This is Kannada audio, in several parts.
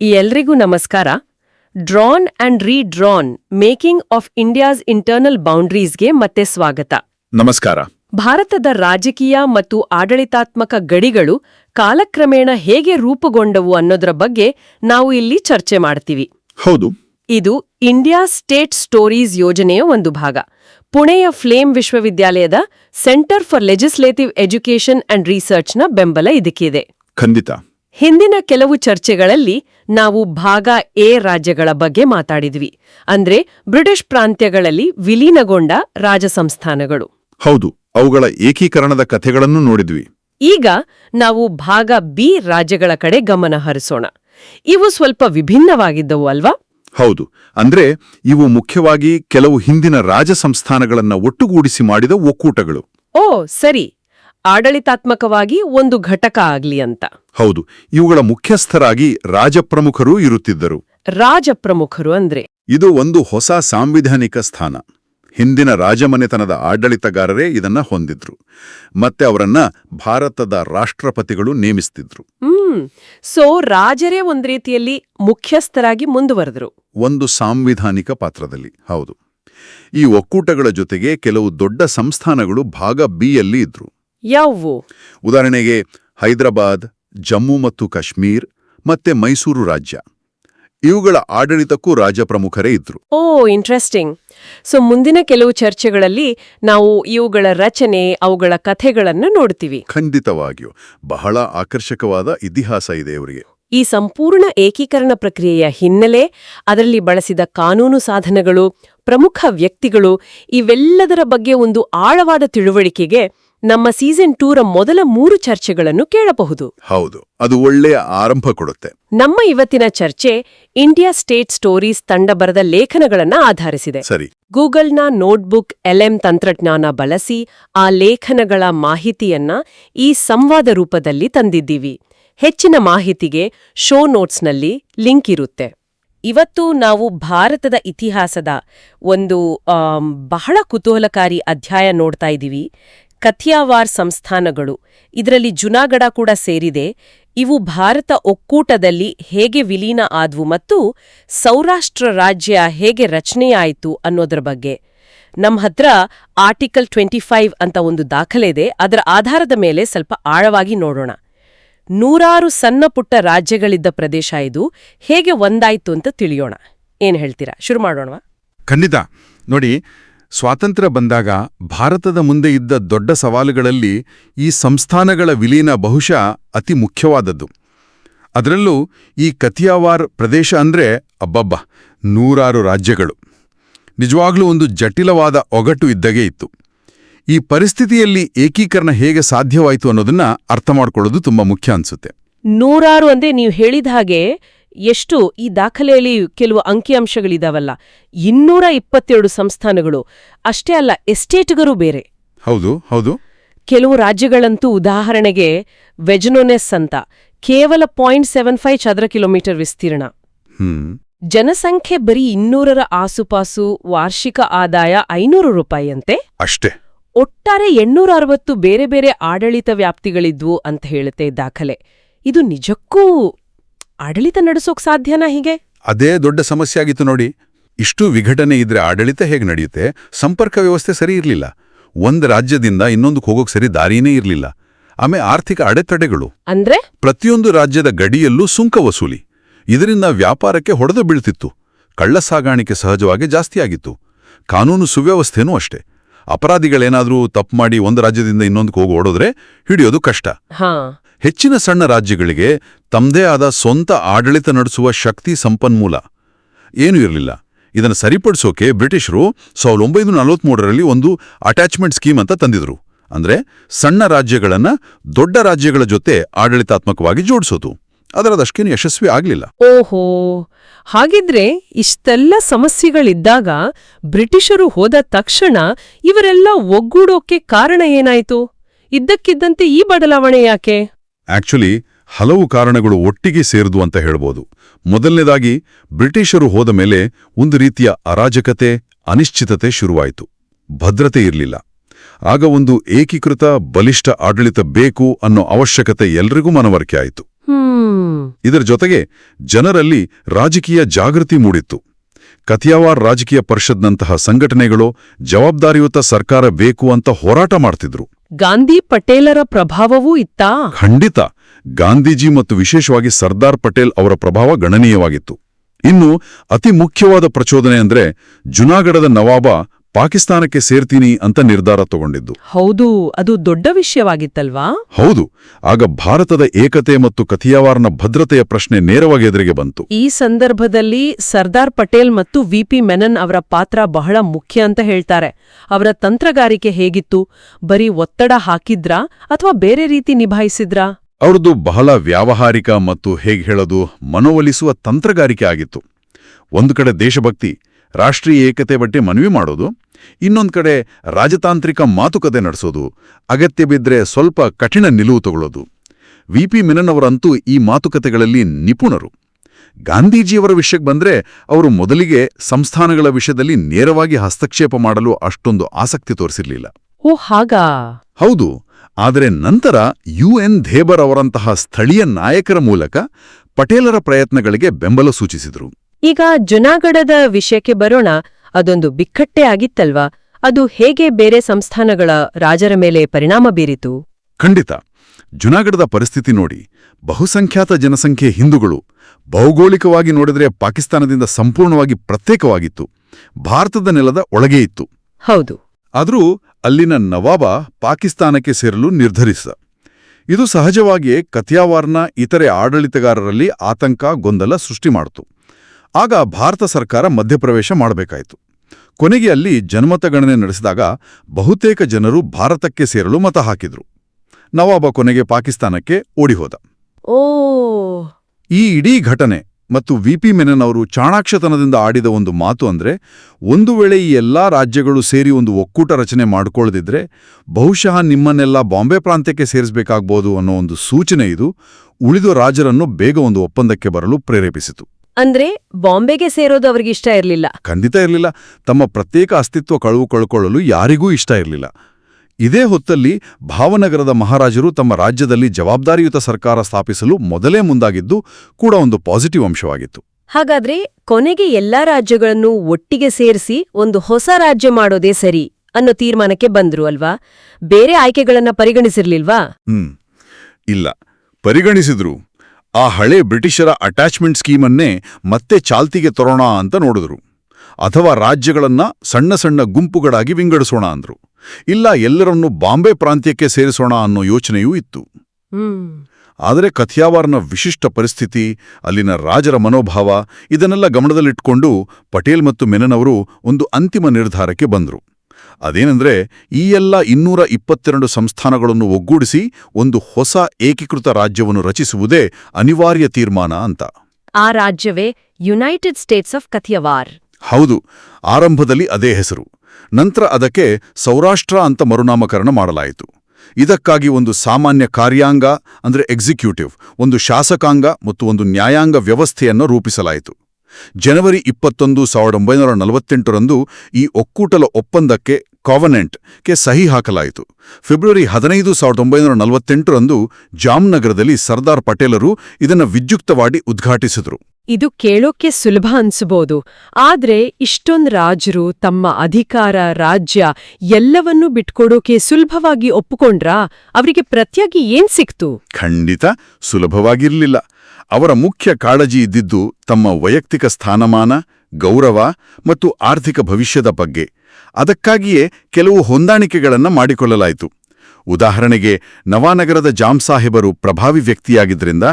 ಎಲ್ರಿಗೂ ನಮಸ್ಕಾರ. Drawn and redrawn making of India's internal ಬೌಂಡ್ರೀಸ್ಗೆ ಮತ್ತೆ ಸ್ವಾಗತ. ನಮಸ್ಕಾರ. ಭಾರತದ ರಾಜಕೀಯ ಮತ್ತು ಆಡಳಿತಾತ್ಮಕ ಗಡಿಗಳು ಕಾಲಕ್ರಮೇಣ ಹೇಗೆ ರೂಪುಗೊಂಡವು ಅನ್ನೋದರ ಬಗ್ಗೆ ನಾವು ಇಲ್ಲಿ ಚರ್ಚೆ ಮಾಡ್ತೀವಿ. ಹೌದು. ಇದು ಇಂಡಿಯಾ ಸ್ಟೇಟ್ ಸ್ಟೋರೀಸ್ ಯೋಜನೆಯ ಒಂದು ಭಾಗ. ಪುಣೆಯ ಫ್ಲೇಮ್ ವಿಶ್ವವಿದ್ಯಾಲಯದ centre for legislative education and ರಿಸರ್ಚ್ನ ಬೆಂಬಲ ಇದಕ್ಕಿದೆ. ಖಂಡಿತ. ಹಿಂದಿನ ಕೆಲವು ಚರ್ಚೆಗಳಲ್ಲಿ ನಾವು ಭಾಗ ಎ ರಾಜ್ಯಗಳ ಬಗ್ಗೆ ಮಾತಾಡಿದ್ವಿ. ಅಂದ್ರೆ ಬ್ರಿಟಿಷ್ ಪ್ರಾಂತ್ಯಗಳಲ್ಲಿ ವಿಲೀನಗೊಂಡ ರಾಜ ಸಂಸ್ಥಾನಗಳು ಹೌದು ಅವುಗಳ ಏಕೀಕರಣದ ಕಥೆಗಳನ್ನು ನೋಡಿದ್ವಿ. ಈಗ ನಾವು ಭಾಗ ಬಿ ರಾಜ್ಯಗಳ ಕಡೆ ಗಮನ ಹರಿಸೋಣ. ಇವು ಸ್ವಲ್ಪ ವಿಭಿನ್ನವಾಗಿದ್ದವು ಅಲ್ವಾ? ಹೌದು ಅಂದ್ರೆ ಇವು ಮುಖ್ಯವಾಗಿ ಕೆಲವು ಹಿಂದಿನ ರಾಜ ಸಂಸ್ಥಾನಗಳನ್ನ ಒಟ್ಟುಗೂಡಿಸಿ ಮಾಡಿದ ಒಕ್ಕೂಟಗಳು. ಓ ಸರಿ. ಆಡಳಿತಾತ್ಮಕವಾಗಿ ಒಂದು ಘಟಕ ಆಗ್ಲಿ ಅಂತ. ಹೌದು ಇವುಗಳ ಮುಖ್ಯಸ್ಥರಾಗಿ ರಾಜಪ್ರಮುಖರು ಇರುತ್ತಿದ್ದರು. ರಾಜಪ್ರಮುಖರು ಅಂದ್ರೆ? ಇದು ಒಂದು ಹೊಸ ಸಾಂವಿಧಾನಿಕ ಸ್ಥಾನ. ಹಿಂದಿನ ರಾಜಮನೆತನದ ಆಡಳಿತಗಾರರೇ ಇದನ್ನ ಹೊಂದಿದ್ರು. ಮತ್ತೆ ಅವರನ್ನ ಭಾರತದ ರಾಷ್ಟ್ರಪತಿಗಳು ನೇಮಿಸ್ತಿದ್ರು. ಹ್ಮ್ ಸೊ ರಾಜರೇ ಒಂದ್ ರೀತಿಯಲ್ಲಿ ಮುಖ್ಯಸ್ಥರಾಗಿ ಮುಂದುವರೆದ್ರು. ಒಂದು ಸಾಂವಿಧಾನಿಕ ಪಾತ್ರದಲ್ಲಿ ಹೌದು. ಈ ಒಕ್ಕೂಟಗಳ ಜೊತೆಗೆ ಕೆಲವು ದೊಡ್ಡ ಸಂಸ್ಥಾನಗಳು ಭಾಗ ಬಿಯಲ್ಲಿ ಇದ್ರು. ಯಾವುವು ಉದಾಹರಣೆಗೆ ಹೈದರಾಬಾದ್ ಜಮ್ಮು ಮತ್ತು ಕಾಶ್ಮೀರ್ ಮತ್ತೆ ಮೈಸೂರು ರಾಜ್ಯ. ಇವುಗಳ ಆಡಳಿತಕ್ಕೂ ರಾಜಪ್ರಮುಖರೇ ಇದ್ರು. ಓ ಇಂಟ್ರೆಸ್ಟಿಂಗ್ ಸೊ ಮುಂದಿನ ಕೆಲವು ಚರ್ಚೆಗಳಲ್ಲಿ ನಾವು ಇವುಗಳ ರಚನೆ ಅವುಗಳ ಕಥೆಗಳನ್ನು ನೋಡ್ತೀವಿ. ಖಂಡಿತವಾಗಿಯೂ. ಬಹಳ ಆಕರ್ಷಕವಾದ ಇತಿಹಾಸ ಇದೆ ಇವರಿಗೆ ಈ ಸಂಪೂರ್ಣ ಏಕೀಕರಣ ಪ್ರಕ್ರಿಯೆಯ ಹಿನ್ನೆಲೆ ಅದರಲ್ಲಿ ಬಳಸಿದ ಕಾನೂನು ಸಾಧನಗಳು ಪ್ರಮುಖ ವ್ಯಕ್ತಿಗಳು ಇವೆಲ್ಲದರ ಬಗ್ಗೆ ಒಂದು ಆಳವಾದ ತಿಳುವಳಿಕೆಗೆ ನಮ್ಮ ಸೀಸನ್ ಟೂರ ಮೊದಲ ಮೂರು ಚರ್ಚೆಗಳನ್ನು ಕೇಳಬಹುದು. ಹೌದು ಅದು ಒಳ್ಳೆಯ ಆರಂಭ ಕೊಡುತ್ತೆ. ನಮ್ಮ ಇವತ್ತಿನ ಚರ್ಚೆ ಇಂಡಿಯಾ ಸ್ಟೇಟ್ ಸ್ಟೋರೀಸ್ ತಂಡ ಬರೆದ ಲೇಖನಗಳನ್ನ ಆಧರಿಸಿದೆ. ಸರಿ. ಗೂಗಲ್ನ ನೋಟ್ಬುಕ್ ಎಲ್ಎಂ ತಂತ್ರಜ್ಞಾನ ಬಳಸಿ ಆ ಲೇಖನಗಳ ಮಾಹಿತಿಯನ್ನ ಈ ಸಂವಾದ ರೂಪದಲ್ಲಿ ತಂದಿದ್ದೀವಿ. ಹೆಚ್ಚಿನ ಮಾಹಿತಿಗೆ ಶೋ ನೋಟ್ಸ್ನಲ್ಲಿ ಲಿಂಕ್ ಇರುತ್ತೆ. ಇವತ್ತು ನಾವು ಭಾರತದ ಇತಿಹಾಸದ ಒಂದು ಆಮ್, ಬಹಳ ಕುತೂಹಲಕಾರಿ ಅಧ್ಯಾಯ ನೋಡ್ತಾ ಇದ್ದೀವಿ. ಕಥಿಯಾವಾರ್ ಸಂಸ್ಥಾನಗಳು. ಇದರಲ್ಲಿ ಜುನಾಗಢ ಕೂಡ ಸೇರಿದೆ. ಇವು ಭಾರತ ಒಕ್ಕೂಟದಲ್ಲಿ ಹೇಗೆ ವಿಲೀನ ಆದ್ವು ಮತ್ತು ಸೌರಾಷ್ಟ್ರ ರಾಜ್ಯ ಹೇಗೆ ರಚನೆಯಾಯಿತು ಅನ್ನೋದ್ರ ಬಗ್ಗೆ. ನಮ್ಮ ಹತ್ರ ಆರ್ಟಿಕಲ್ ಟ್ವೆಂಟಿ ಫೈವ್ ಅಂತ ಒಂದು ದಾಖಲೆ ಇದೆ. ಅದರ ಆಧಾರದ ಮೇಲೆ ಸ್ವಲ್ಪ ಆಳವಾಗಿ ನೋಡೋಣ. ನೂರಾರು ಸಣ್ಣ ಪುಟ್ಟ ರಾಜ್ಯಗಳಿದ್ದ ಪ್ರದೇಶ ಇದು. ಹೇಗೆ ಒಂದಾಯ್ತು ಅಂತ ತಿಳಿಯೋಣ. ಏನು ಹೇಳ್ತೀರಾ? ಶುರು ಮಾಡೋಣವಾ? ಖಂಡಿತ. ನೋಡಿ ಸ್ವಾತಂತ್ರ್ಯ ಬಂದಾಗ ಭಾರತದ ಮುಂದೆ ಇದ್ದ ದೊಡ್ಡ ಸವಾಲುಗಳಲ್ಲಿ ಈ ಸಂಸ್ಥಾನಗಳ ವಿಲೀನ ಬಹುಶಃ ಅತಿ ಮುಖ್ಯವಾದದ್ದು. ಅದರಲ್ಲೂ ಈ ಕತಿಯಾವಾರ್ ಪ್ರದೇಶ ಅಂದ್ರೆ ಅಬ್ಬಬ್ಬ, ನೂರಾರು ರಾಜ್ಯಗಳು. ನಿಜವಾಗ್ಲೂ ಒಂದು ಜಟಿಲವಾದ ಒಗಟು ಇದ್ದಾಗೆ ಇತ್ತು. ಈ ಪರಿಸ್ಥಿತಿಯಲ್ಲಿ ಏಕೀಕರಣ ಹೇಗೆ ಸಾಧ್ಯವಾಯಿತು ಅನ್ನೋದನ್ನ ಅರ್ಥ ಮಾಡ್ಕೊಳ್ಳೋದು ತುಂಬಾ ಮುಖ್ಯ ಅನ್ಸುತ್ತೆ. ನೂರಾರು ಅಂದ್ರೆ ನೀವು ಹೇಳಿದ ಹಾಗೆ ಎಷ್ಟು ಈ ದಾಖಲೆಯಲ್ಲಿ ಕೆಲವು ಅಂಕಿಅಂಶಗಳಿದಾವಲ್ಲ ಇನ್ನೂರ ಇಪ್ಪತ್ತೆರಡು ಸಂಸ್ಥಾನಗಳು ಅಷ್ಟೇ ಅಲ್ಲ ಎಸ್ಟೇಟ್ಗರು ಬೇರೆ. ಹೌದು ಹೌದು. ಕೆಲವು ರಾಜ್ಯಗಳಂತೂ ಉದಾಹರಣೆಗೆ ವೆಜನೋನೆಸ್ ಅಂತ ಕೇವಲ ಪಾಯಿಂಟ್ ಸೆವೆನ್ ಫೈವ್ ಚದರ ಕಿಲೋಮೀಟರ್ ವಿಸ್ತೀರ್ಣ. ಜನಸಂಖ್ಯೆ ಬರೀ ಇನ್ನೂರರ ಆಸುಪಾಸು ವಾರ್ಷಿಕ ಆದಾಯ ಐನೂರು ರೂಪಾಯಿಯಂತೆ? ಅಷ್ಟೇ. ಒಟ್ಟಾರೆ ಎಣ್ಣೂರ ಅರವತ್ತು ಬೇರೆ ಬೇರೆ ಆಡಳಿತ ವ್ಯಾಪ್ತಿಗಳಿದ್ವು ಅಂತ ಹೇಳುತ್ತೆ ದಾಖಲೆ. ಇದು ನಿಜಕ್ಕೂ ಆಡಳಿತ ನಡೆಸೋಕ್ ಸಾಧ್ಯನಾ ಹೀಗೆ? ಅದೇ ದೊಡ್ಡ ಸಮಸ್ಯೆ ಆಗಿತ್ತು ನೋಡಿ. ಇಷ್ಟು ವಿಘಟನೆ ಇದ್ರೆ ಆಡಳಿತ ಹೇಗೆ ನಡೆಯುತ್ತೆ? ಸಂಪರ್ಕ ವ್ಯವಸ್ಥೆ ಸರಿ ಇರಲಿಲ್ಲ. ಒಂದು ರಾಜ್ಯದಿಂದ ಇನ್ನೊಂದಕ್ಕೆ ಹೋಗೋಕ್ ಸರಿ ದಾರಿನೇ ಇರಲಿಲ್ಲ. ಆಮೇಲೆ ಆರ್ಥಿಕ ಅಡೆತಡೆಗಳು. ಅಂದ್ರೆ? ಪ್ರತಿಯೊಂದು ರಾಜ್ಯದ ಗಡಿಯಲ್ಲೂ ಸುಂಕ ವಸೂಲಿ. ಇದರಿಂದ ವ್ಯಾಪಾರಕ್ಕೆ ಹೊಡೆದು ಬೀಳ್ತಿತ್ತು. ಕಳ್ಳ ಸಾಗಾಣಿಕೆ ಸಹಜವಾಗಿ ಜಾಸ್ತಿಯಾಗಿತ್ತು ಕಾನೂನು ಸುವ್ಯವಸ್ಥೆನೂ ಅಷ್ಟೇ. ಅಪರಾಧಿಗಳೇನಾದ್ರೂ ತಪ್ಪು ಮಾಡಿ ಒಂದು ರಾಜ್ಯದಿಂದ ಇನ್ನೊಂದಕ್ಕೆ ಹೋಗಿ ಓಡೋದ್ರೆ ಹಿಡಿಯೋದು ಕಷ್ಟ. ಹೆಚ್ಚಿನ ಸಣ್ಣ ರಾಜ್ಯಗಳಿಗೆ ತಮ್ಮದೇ ಆದ ಸ್ವಂತ ಆಡಳಿತ ನಡೆಸುವ ಶಕ್ತಿ ಸಂಪನ್ಮೂಲ. ಏನೂ ಇರಲಿಲ್ಲ. ಇದನ್ನು ಸರಿಪಡಿಸೋಕೆ ಬ್ರಿಟಿಷರು ಸಾವಿರದ ಒಂಬೈನೂರ ನಲವತ್ಮೂರರಲ್ಲಿ ಒಂದು ಅಟ್ಯಾಚ್ಮೆಂಟ್ ಸ್ಕೀಮ್ ಅಂತ ತಂದಿದ್ರು. ಅಂದ್ರೆ ಸಣ್ಣ ರಾಜ್ಯಗಳನ್ನು ದೊಡ್ಡ ರಾಜ್ಯಗಳ ಜೊತೆ ಆಡಳಿತಾತ್ಮಕವಾಗಿ ಜೋಡಿಸೋದು. ಅದರದಷ್ಟೇನು ಯಶಸ್ವಿ ಆಗಲಿಲ್ಲ. ಓಹೋ! ಹಾಗಿದ್ರೆ ಇಷ್ಟೆಲ್ಲ ಸಮಸ್ಯೆಗಳಿದ್ದಾಗ ಬ್ರಿಟಿಷರು ಹೋದ ತಕ್ಷಣ ಇವರೆಲ್ಲ ಒಗ್ಗೂಡೋಕೆ ಕಾರಣ ಏನಾಯ್ತು? ಇದ್ದಕ್ಕಿದ್ದಂತೆ ಈ ಬದಲಾವಣೆ ಯಾಕೆ? ಆಕ್ಚುಲಿ ಹಲವು ಕಾರಣಗಳು ಒಟ್ಟಿಗೆ ಸೇರಿದು ಅಂತ ಹೇಳ್ಬೋದು. ಮೊದಲನೇದಾಗಿ ಬ್ರಿಟಿಷರು ಹೋದ ಮೇಲೆ ಒಂದು ರೀತಿಯ ಅರಾಜಕತೆ ಅನಿಶ್ಚಿತತೆ ಶುರುವಾಯಿತು. ಭದ್ರತೆ ಇರಲಿಲ್ಲ. ಆಗ ಒಂದು ಏಕೀಕೃತ ಬಲಿಷ್ಠ ಆಡಳಿತ ಬೇಕು ಅನ್ನೋ ಅವಶ್ಯಕತೆ ಎಲ್ರಿಗೂ ಮನವರಿಕೆ ಆಯಿತು. ಇದರ ಜೊತೆಗೆ ಜನರಲ್ಲಿ ರಾಜಕೀಯ ಜಾಗೃತಿ ಮೂಡಿತ್ತು. ಕಥಿಯಾವಾರ್ ರಾಜಕೀಯ ಪರಿಷತ್ನಂತಹ ಸಂಘಟನೆಗಳು ಜವಾಬ್ದಾರಿಯುತ ಸರ್ಕಾರ ಬೇಕು ಅಂತ ಹೋರಾಟ ಮಾಡ್ತಿದ್ರು. ಗಾಂಧಿ ಪಟೇಲರ ಪ್ರಭಾವವೂ ಇತ್ತಾ? ಖಂಡಿತ. ಗಾಂಧೀಜಿ ಮತ್ತು ವಿಶೇಷವಾಗಿ ಸರ್ದಾರ್ ಪಟೇಲ್ ಅವರ ಪ್ರಭಾವ ಗಣನೀಯವಾಗಿತ್ತು. ಇನ್ನು ಅತಿ ಮುಖ್ಯವಾದ ಪ್ರಚೋದನೆ ಅಂದ್ರೆ ಜುನಾಗಢದ ನವಾಬ ಪಾಕಿಸ್ತಾನಕ್ಕೆ ಸೇರ್ತೀನಿ ಅಂತ ನಿರ್ಧಾರ ತಗೊಂಡಿದ್ದು. ಹೌದು ಅದು ದೊಡ್ಡ ವಿಷಯವಾಗಿತ್ತಲ್ವಾ? ಹೌದು ಆಗ ಭಾರತದ ಏಕತೆ ಮತ್ತು ಕಥಿಯಾವಾರ್ನ ಭದ್ರತೆಯ ಪ್ರಶ್ನೆ ನೇರವಾಗಿ ಎದುರಿಗೆ ಬಂತು. ಈ ಸಂದರ್ಭದಲ್ಲಿ ಸರ್ದಾರ್ ಪಟೇಲ್ ಮತ್ತು ವಿ ಪಿ ಮೆನನ್ ಅವರ ಪಾತ್ರ ಬಹಳ ಮುಖ್ಯ ಅಂತ ಹೇಳ್ತಾರೆ. ಅವರ ತಂತ್ರಗಾರಿಕೆ ಹೇಗಿತ್ತು? ಬರೀ ಒತ್ತಡ ಹಾಕಿದ್ರಾ ಅಥವಾ ಬೇರೆ ರೀತಿ ನಿಭಾಯಿಸಿದ್ರಾ? ಅವರದು ಬಹಳ ವ್ಯಾವಹಾರಿಕ ಮತ್ತು ಹೇಗೆ ಹೇಳೋದು ಮನವೊಲಿಸುವ ತಂತ್ರಗಾರಿಕೆ ಆಗಿತ್ತು. ಒಂದು ಕಡೆ ದೇಶಭಕ್ತಿ ರಾಷ್ಟ್ರೀಯ ಏಕತೆ ಬಟ್ಟೆ ಮನವಿ ಮಾಡೋದು ಇನ್ನೊಂದು ಕಡೆ ರಾಜತಾಂತ್ರಿಕ ಮಾತುಕತೆ ನಡೆಸೋದು ಅಗತ್ಯ ಬಿದ್ದರೆ ಸ್ವಲ್ಪ ಕಠಿಣ ನಿಲುವು ತಗೊಳ್ಳೋದು. ವಿ ಪಿ ಮೆನನ್ ಅವರಂತೂ ಈ ಮಾತುಕತೆಗಳಲ್ಲಿ ನಿಪುಣರು. ಗಾಂಧೀಜಿಯವರ ವಿಷಯಕ್ಕೆ ಬಂದ್ರೆ ಅವರು ಮೊದಲಿಗೆ ಸಂಸ್ಥಾನಗಳ ವಿಷಯದಲ್ಲಿ ನೇರವಾಗಿ ಹಸ್ತಕ್ಷೇಪ ಮಾಡಲು ಅಷ್ಟೊಂದು ಆಸಕ್ತಿ ತೋರಿಸಿರಲಿಲ್ಲ. ಓ ಹಾಗಾ? ಹೌದು. ಆದರೆ ನಂತರ ಯು ಎನ್ ಧೇಬರ್ ಅವರಂತಹ ಸ್ಥಳೀಯ ನಾಯಕರ ಮೂಲಕ ಪಟೇಲರ ಪ್ರಯತ್ನಗಳಿಗೆ ಬೆಂಬಲ ಸೂಚಿಸಿದರು. ಈಗ ಜುನಾಗಢದ ವಿಷಯಕ್ಕೆ ಬರೋಣ. ಅದೊಂದು ಬಿಕ್ಕಟ್ಟೆ ಆಗಿತ್ತಲ್ವಾ? ಅದು ಹೇಗೆ ಬೇರೆ ಸಂಸ್ಥಾನಗಳ ರಾಜರ ಮೇಲೆ ಪರಿಣಾಮ ಬೀರಿತು? ಖಂಡಿತ. ಜುನಾಗಢದ ಪರಿಸ್ಥಿತಿ ನೋಡಿ. ಬಹುಸಂಖ್ಯಾತ ಜನಸಂಖ್ಯೆ ಹಿಂದೂಗಳು. ಭೌಗೋಳಿಕವಾಗಿ ನೋಡಿದರೆ ಪಾಕಿಸ್ತಾನದಿಂದ ಸಂಪೂರ್ಣವಾಗಿ ಪ್ರತ್ಯೇಕವಾಗಿತ್ತು. ಭಾರತದ ನೆಲದ ಒಳಗೇ ಇತ್ತು. ಹೌದು. ಆದರೂ ಅಲ್ಲಿನ ನವಾಬ ಪಾಕಿಸ್ತಾನಕ್ಕೆ ಸೇರಲು ನಿರ್ಧರಿಸಿದ ಇದು ಸಹಜವಾಗಿಯೇ ಕಥಿಯಾವಾರ್ನ ಇತರೆ ಆಡಳಿತಗಾರರಲ್ಲಿ ಆತಂಕ ಗೊಂದಲ ಸೃಷ್ಟಿ ಮಾಡಿತು. ಆಗ ಭಾರತ ಸರ್ಕಾರ ಮಧ್ಯಪ್ರವೇಶ ಮಾಡಬೇಕಾಯಿತು. ಕೊನೆಗೆ ಅಲ್ಲಿ ಜನಮತಗಣನೆ ನಡೆಸಿದಾಗ ಬಹುತೇಕ ಜನರು ಭಾರತಕ್ಕೆ ಸೇರಲು ಮತ ಹಾಕಿದ್ರು. ನವಾಬ ಕೊನೆಗೆ ಪಾಕಿಸ್ತಾನಕ್ಕೆ ಓಡಿಹೋದ. ಓ. ಈ ಇಡೀ ಘಟನೆ ಮತ್ತು ವಿ ಪಿ ಮೆನನ್ ಅವರು ಚಾಣಾಕ್ಷತನದಿಂದ ಆಡಿದ ಒಂದು ಮಾತು ಅಂದ್ರೆ ಒಂದು ವೇಳೆ ಈ ಎಲ್ಲಾ ರಾಜ್ಯಗಳು ಸೇರಿ ಒಂದು ಒಕ್ಕೂಟ ರಚನೆ ಮಾಡಿಕೊಳ್ಳದಿದ್ರೆ ಬಹುಶಃ ನಿಮ್ಮನ್ನೆಲ್ಲ ಬಾಂಬೆ ಪ್ರಾಂತ್ಯಕ್ಕೆ ಸೇರಿಸಬೇಕಾಗ್ಬೋದು ಅನ್ನೋ ಒಂದು ಸೂಚನೆ ಇದು ಉಳಿದ ರಾಜರನ್ನು ಬೇಗ ಒಂದು ಒಪ್ಪಂದಕ್ಕೆ ಬರಲು ಪ್ರೇರೇಪಿಸಿತು. ಅಂದ್ರೆ ಬಾಂಬೆಗೆ ಸೇರೋದು ಅವ್ರಿಗಿಷ್ಟ ಇರಲಿಲ್ಲ. ಖಂಡಿತ ಇರಲಿಲ್ಲ. ತಮ್ಮ ಪ್ರತ್ಯೇಕ ಅಸ್ತಿತ್ವ ಕಳುವು ಕಳ್ಕೊಳ್ಳಲು ಯಾರಿಗೂ ಇಷ್ಟ ಇರಲಿಲ್ಲ. ಇದೇ ಹೊತ್ತಲ್ಲಿ ಭಾವನಗರದ ಮಹಾರಾಜರು ತಮ್ಮ ರಾಜ್ಯದಲ್ಲಿ ಜವಾಬ್ದಾರಿಯುತ ಸರ್ಕಾರ ಸ್ಥಾಪಿಸಲು ಮೊದಲೇ ಮುಂದಾಗಿದ್ದು ಕೂಡ ಒಂದು ಪಾಸಿಟಿವ್ ಅಂಶವಾಗಿತ್ತು. ಹಾಗಾದ್ರೆ ಕೊನೆಗೆ ಎಲ್ಲಾ ರಾಜ್ಯಗಳನ್ನು ಒಟ್ಟಿಗೆ ಸೇರಿಸಿ ಒಂದು ಹೊಸ ರಾಜ್ಯ ಮಾಡೋದೇ ಸರಿ ಅನ್ನೋ ತೀರ್ಮಾನಕ್ಕೆ ಬಂದ್ರು ಅಲ್ವಾ? ಬೇರೆ ಆಯ್ಕೆಗಳನ್ನ ಪರಿಗಣಿಸಿರ್ಲಿಲ್ವಾ? ಹ್ಮ್. ಇಲ್ಲ. ಪರಿಗಣಿಸಿದ್ರು. ಆ ಹಳೆ ಬ್ರಿಟಿಷರ ಅಟ್ಯಾಚ್ಮೆಂಟ್ ಸ್ಕೀಮನ್ನೇ ಮತ್ತೆ ಚಾಲ್ತಿಗೆ ತರೋಣ ಅಂತ ನೋಡಿದ್ರು. ಅಥವಾ ರಾಜ್ಯಗಳನ್ನ ಸಣ್ಣ ಸಣ್ಣ ಗುಂಪುಗಳಾಗಿ ವಿಂಗಡಿಸೋಣ ಅಂದ್ರು. ಇಲ್ಲ ಎಲ್ಲರನ್ನೂ ಬಾಂಬೆ ಪ್ರಾಂತ್ಯಕ್ಕೆ ಸೇರಿಸೋಣ ಅನ್ನೋ ಯೋಚನೆಯೂ ಇತ್ತು. ಆದರೆ ಕಥಿಯಾವಾರ್ನ ವಿಶಿಷ್ಟ ಪರಿಸ್ಥಿತಿ, ಅಲ್ಲಿನ ರಾಜರ ಮನೋಭಾವ ಇದನ್ನೆಲ್ಲ ಗಮನದಲ್ಲಿಟ್ಕೊಂಡು ಪಟೇಲ್ ಮತ್ತು ಮೆನನ್ ಅವರು ಒಂದು ಅಂತಿಮ ನಿರ್ಧಾರಕ್ಕೆ ಬಂದರು. ಅದೇನೆಂದ್ರೆ ಈ ಎಲ್ಲ ಇನ್ನೂರ ಇಪ್ಪತ್ತೆರಡು ಸಂಸ್ಥಾನಗಳನ್ನು ಒಗ್ಗೂಡಿಸಿ ಒಂದು ಹೊಸ ಏಕೀಕೃತ ರಾಜ್ಯವನ್ನು ರಚಿಸುವುದೇ ಅನಿವಾರ್ಯ ತೀರ್ಮಾನ ಅಂತ. ಆ ರಾಜ್ಯವೇ ಯುನೈಟೆಡ್ ಸ್ಟೇಟ್ಸ್ ಆಫ್ ಕಥಿಯವಾರ್. ಹೌದು ಆರಂಭದಲ್ಲಿ ಅದೇ ಹೆಸರು. ನಂತರ ಅದಕ್ಕೆ ಸೌರಾಷ್ಟ್ರ ಅಂತ ಮರುನಾಮಕರಣ ಮಾಡಲಾಯಿತು. ಇದಕ್ಕಾಗಿ ಒಂದು ಸಾಮಾನ್ಯ ಕಾರ್ಯಾಂಗ ಅಂದ್ರೆ ಎಕ್ಸಿಕ್ಯೂಟಿವ್ ಒಂದು ಶಾಸಕಾಂಗ ಮತ್ತು ಒಂದು ನ್ಯಾಯಾಂಗ ವ್ಯವಸ್ಥೆಯನ್ನು ರೂಪಿಸಲಾಯಿತು. ಜನವರಿ ಇಪ್ಪತ್ತೊಂದು ಸಾವಿರದ ಒಂಬೈನೂರ ನಲವತ್ತೆಂಟರಂದು ಈ ಒಕ್ಕೂಟಲ ಒಪ್ಪಂದಕ್ಕೆ ಕಾವನೆಂಟ್ಗೆ ಸಹಿ ಹಾಕಲಾಯಿತು. ಫೆಬ್ರವರಿ ಹದಿನೈದು ಸಾವಿರದ ಒಂಬೈನೂರ ನಲವತ್ತೆಂಟರಂದು ಜಾಮ್ನಗರದಲ್ಲಿ ಸರ್ದಾರ್ ಪಟೇಲರು ಇದನ್ನು ವಿದ್ಯುಕ್ತವಾಗಿ ಉದ್ಘಾಟಿಸಿದರು. ಇದು ಕೇಳೋಕೆ ಸುಲಭ ಅನ್ಸಬಹುದು ಆದ್ರೆ ಇಷ್ಟೊಂದು ರಾಜರು ತಮ್ಮ ಅಧಿಕಾರ ರಾಜ್ಯ ಎಲ್ಲವನ್ನೂ ಬಿಟ್ಕೊಡೋಕೆ ಸುಲಭವಾಗಿ ಒಪ್ಪಿಕೊಂಡ್ರಾ ಅವರಿಗೆ ಪ್ರತಿಯಾಗಿ ಏನ್ ಸಿಕ್ತು? ಖಂಡಿತ ಸುಲಭವಾಗಿರಲಿಲ್ಲ. ಅವರ ಮುಖ್ಯ ಕಾಳಜಿ ಇದ್ದಿದ್ದು ತಮ್ಮ ವೈಯಕ್ತಿಕ ಸ್ಥಾನಮಾನ ಗೌರವ ಮತ್ತು ಆರ್ಥಿಕ ಭವಿಷ್ಯದ ಬಗ್ಗೆ. ಅದಕ್ಕಾಗಿಯೇ ಕೆಲವು ಹೊಂದಾಣಿಕೆಗಳನ್ನು ಮಾಡಿಕೊಳ್ಳಲಾಯಿತು. ಉದಾಹರಣೆಗೆ ನವಾನಗರದ ಜಾಮ್ ಸಾಹೇಬರು ಪ್ರಭಾವಿ ವ್ಯಕ್ತಿಯಾಗಿದ್ದರಿಂದ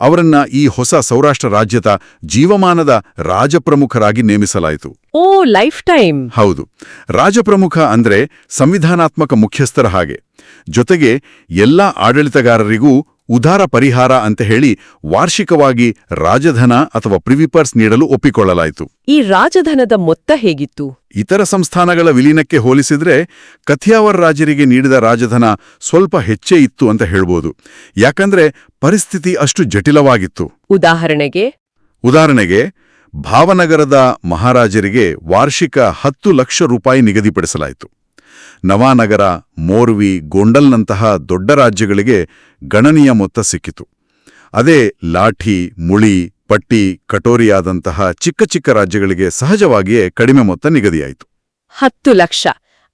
ಅವರನ್ನ ಈ ಹೊಸ ಸೌರಾಷ್ಟ್ರ ರಾಜ್ಯದ ಜೀವಮಾನದ ರಾಜಪ್ರಮುಖರಾಗಿ ನೇಮಿಸಲಾಯಿತು. Oh lifetime. ಹೌದು. ರಾಜಪ್ರಮುಖ ಅಂದ್ರೆ ಸಂವಿಧಾನಾತ್ಮಕ ಮುಖ್ಯಸ್ಥರ ಹಾಗೆ. ಜೊತೆಗೆ ಎಲ್ಲ ಆಡಳಿತಗಾರರಿಗೂ ಉದಾರ ಪರಿಹಾರ ಅಂತ ಹೇಳಿ ವಾರ್ಷಿಕವಾಗಿ ರಾಜಧನ ಅಥವಾ ಪ್ರಿವಿಪರ್ಸ್ ನೀಡಲು ಒಪ್ಪಿಕೊಳ್ಳಲಾಯಿತು. ಈ ರಾಜಧನದ ಮೊತ್ತ ಹೇಗಿತ್ತು? ಇತರ ಸಂಸ್ಥಾನಗಳ ವಿಲೀನಕ್ಕೆ ಹೋಲಿಸಿದ್ರೆ ಕಥಿಯಾವರ್ ರಾಜರಿಗೆ ನೀಡಿದ ರಾಜಧನ ಸ್ವಲ್ಪ ಹೆಚ್ಚೇ ಇತ್ತು ಅಂತ ಹೇಳ್ಬೋದು. ಯಾಕಂದ್ರೆ ಪರಿಸ್ಥಿತಿ ಅಷ್ಟು ಜಟಿಲವಾಗಿತ್ತು. ಉದಾಹರಣೆಗೆ? ಉದಾಹರಣೆಗೆ ಭಾವನಗರದ ಮಹಾರಾಜರಿಗೆ ವಾರ್ಷಿಕ ಹತ್ತು ಲಕ್ಷ ರೂಪಾಯಿ ನಿಗದಿಪಡಿಸಲಾಯಿತು. ನವಾನಗರ ಮೋರ್ವಿ ಗೊಂಡಲ್ನಂತಹ ದೊಡ್ಡ ರಾಜ್ಯಗಳಿಗೆ ಗಣನೀಯ ಮೊತ್ತ ಸಿಕ್ಕಿತು. ಅದೇ ಲಾಠಿ ಮುಳಿ ಪಟ್ಟಿ ಕಟೋರಿಯಾದಂತಹ ಚಿಕ್ಕ ಚಿಕ್ಕ ರಾಜ್ಯಗಳಿಗೆ ಸಹಜವಾಗಿಯೇ ಕಡಿಮೆ ಮೊತ್ತ ನಿಗದಿಯಾಯಿತು. ಹತ್ತು ಲಕ್ಷ.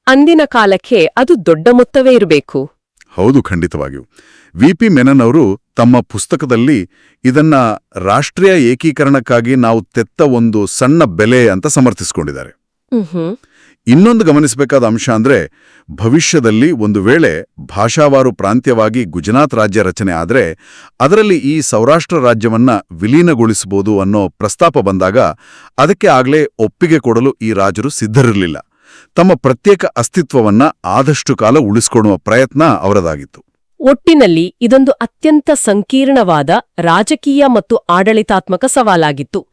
ಅಂದಿನ ಕಾಲಕ್ಕೆ ಅದು ದೊಡ್ಡ ಮೊತ್ತವೇ ಇರಬೇಕು. ಹೌದು ಖಂಡಿತವಾಗಿಯೂ. ವಿ. ಪಿ. ಮೆನನ್ ಅವರು ತಮ್ಮ ಪುಸ್ತಕದಲ್ಲಿ ಇದನ್ನ ರಾಷ್ಟ್ರೀಯ ಏಕೀಕರಣಕ್ಕಾಗಿ ನಾವು ತೆತ್ತ ಒಂದು ಸಣ್ಣ ಬೆಲೆ ಅಂತ ಸಮರ್ಥಿಸಿಕೊಂಡಿದ್ದಾರೆ. ಇನ್ನೊಂದು ಗಮನಿಸಬೇಕಾದ ಅಂಶ ಅಂದ್ರೆ ಭವಿಷ್ಯದಲ್ಲಿ ಒಂದು ವೇಳೆ ಭಾಷಾವಾರು ಪ್ರಾಂತ್ಯವಾಗಿ ಗುಜರಾತ್ ರಾಜ್ಯ ರಚನೆ ಆದರೆ ಅದರಲ್ಲಿ ಈ ಸೌರಾಷ್ಟ್ರ ರಾಜ್ಯವನ್ನ ವಿಲೀನಗೊಳಿಸಬಹುದು ಅನ್ನೋ ಪ್ರಸ್ತಾಪ ಬಂದಾಗ ಅದಕ್ಕೆ ಆಗಲೇ ಒಪ್ಪಿಗೆ ಕೊಡಲು ಈ ರಾಜರು ಸಿದ್ಧರಿರಲಿಲ್ಲ. ತಮ್ಮ ಪ್ರತ್ಯೇಕ ಅಸ್ತಿತ್ವವನ್ನ ಆದಷ್ಟು ಕಾಲ ಉಳಿಸ್ಕೊಳ್ಳುವ ಪ್ರಯತ್ನ ಅವರದಾಗಿತ್ತು. ಒಟ್ಟಿನಲ್ಲಿ ಇದೊಂದು ಅತ್ಯಂತ ಸಂಕೀರ್ಣವಾದ ರಾಜಕೀಯ ಮತ್ತು ಆಡಳಿತಾತ್ಮಕ ಸವಾಲಾಗಿತ್ತು.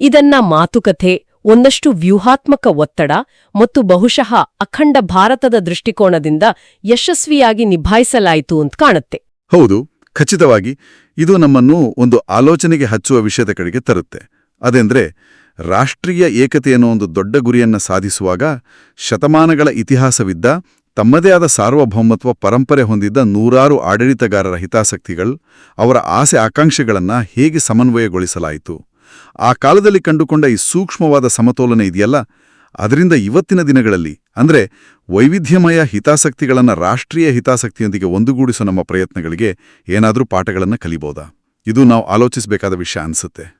ಇದನ್ನ ಮಾತುಕತೆ ಒಂದಷ್ಟು ವ್ಯೂಹಾತ್ಮಕ ಒತ್ತಡ ಮತ್ತು ಬಹುಶಃ ಅಖಂಡ ಭಾರತದ ದೃಷ್ಟಿಕೋನದಿಂದ ಯಶಸ್ವಿಯಾಗಿ ನಿಭಾಯಿಸಲಾಯಿತು ಅಂತ ಕಾಣುತ್ತೆ. ಹೌದು, ಖಚಿತವಾಗಿ ಇದು ನಮ್ಮನ್ನು ಒಂದು ಆಲೋಚನೆಗೆ ಹಚ್ಚುವ ವಿಷಯದ ಕಡೆಗೆ ತರುತ್ತೆ. ಅದೆಂದ್ರೆ, ರಾಷ್ಟ್ರೀಯ ಏಕತೆಯನ್ನು ಒಂದು ದೊಡ್ಡ ಗುರಿಯನ್ನ ಸಾಧಿಸುವಾಗ ಶತಮಾನಗಳ ಇತಿಹಾಸವಿದ್ದ, ತಮ್ಮದೇ ಆದ ಸಾರ್ವಭೌಮತ್ವ ಪರಂಪರೆ ಹೊಂದಿದ್ದ ನೂರಾರು ಆಡಳಿತಗಾರರ ಹಿತಾಸಕ್ತಿಗಳು ಅವರ ಆಸೆ ಆಕಾಂಕ್ಷೆಗಳನ್ನ ಹೇಗೆ ಸಮನ್ವಯಗೊಳಿಸಲಾಯಿತು. ಆ ಕಾಲದಲ್ಲಿ ಕಂಡುಕೊಂಡ ಈ ಸೂಕ್ಷ್ಮವಾದ ಸಮತೋಲನ ಇದೆಯಲ್ಲ? ಅದರಿಂದ ಇವತ್ತಿನ ದಿನಗಳಲ್ಲಿ, ಅಂದ್ರೆ ವೈವಿಧ್ಯಮಯ ಹಿತಾಸಕ್ತಿಗಳನ್ನು ರಾಷ್ಟ್ರೀಯ ಹಿತಾಸಕ್ತಿಯೊಂದಿಗೆ ಒಂದುಗೂಡಿಸೋ ನಮ್ಮ ಪ್ರಯತ್ನಗಳಿಗೆ ಏನಾದರೂ ಪಾಠಗಳನ್ನು ಕಲಿಬೋದಾ? ಇದು ನಾವು ಆಲೋಚಿಸಬೇಕಾದ ವಿಷಯ ಅನ್ಸುತ್ತೆ.